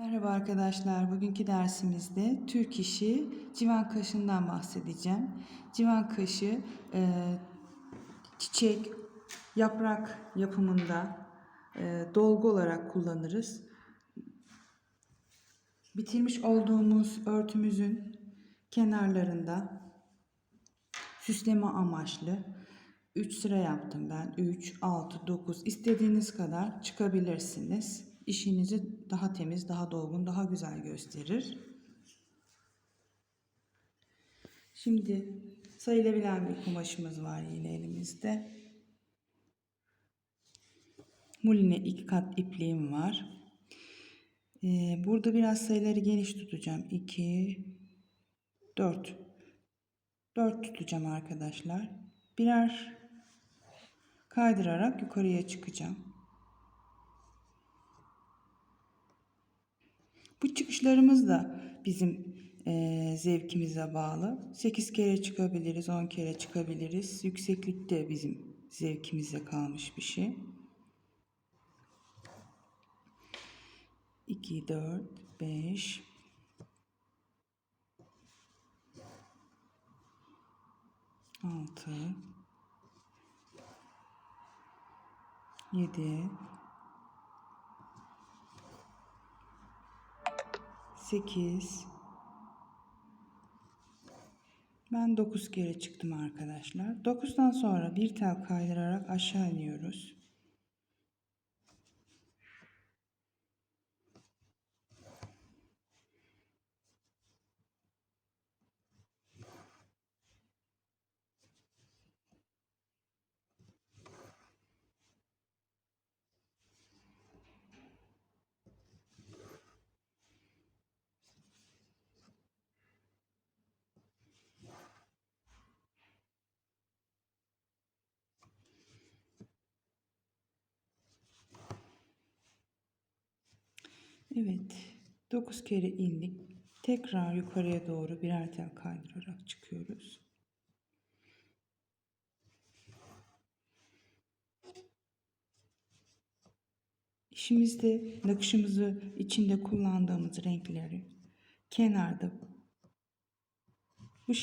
Merhaba arkadaşlar. Bugünkü dersimizde Türk işi civan kaşından bahsedeceğim. Civan kaşı e, çiçek, yaprak yapımında e, dolgu olarak kullanırız. Bitirmiş olduğumuz örtümüzün kenarlarında süsleme amaçlı 3 sıra yaptım ben. 3, 6, 9 istediğiniz kadar çıkabilirsiniz. İşinizi daha temiz, daha dolgun, daha güzel gösterir. Şimdi sayılabilen bir kumaşımız var yine elimizde. Muline iki kat ipliğim var. Ee, burada biraz sayıları geniş tutacağım. 2, 4. 4 tutacağım arkadaşlar. Birer kaydırarak yukarıya çıkacağım. Bu çıkışlarımız da bizim e, zevkimize bağlı. 8 kere çıkabiliriz, 10 kere çıkabiliriz. Yükseklik de bizim zevkimize kalmış bir şey. 2, 4, 5, 6, 7, 8 Ben 9 kere çıktım arkadaşlar. 9'dan sonra bir tel kaydırarak aşağı iniyoruz. Evet. 9 kere indik. Tekrar yukarıya doğru birer tel kaydırarak çıkıyoruz. İşimizde nakışımızı içinde kullandığımız renkleri kenarda bu şekilde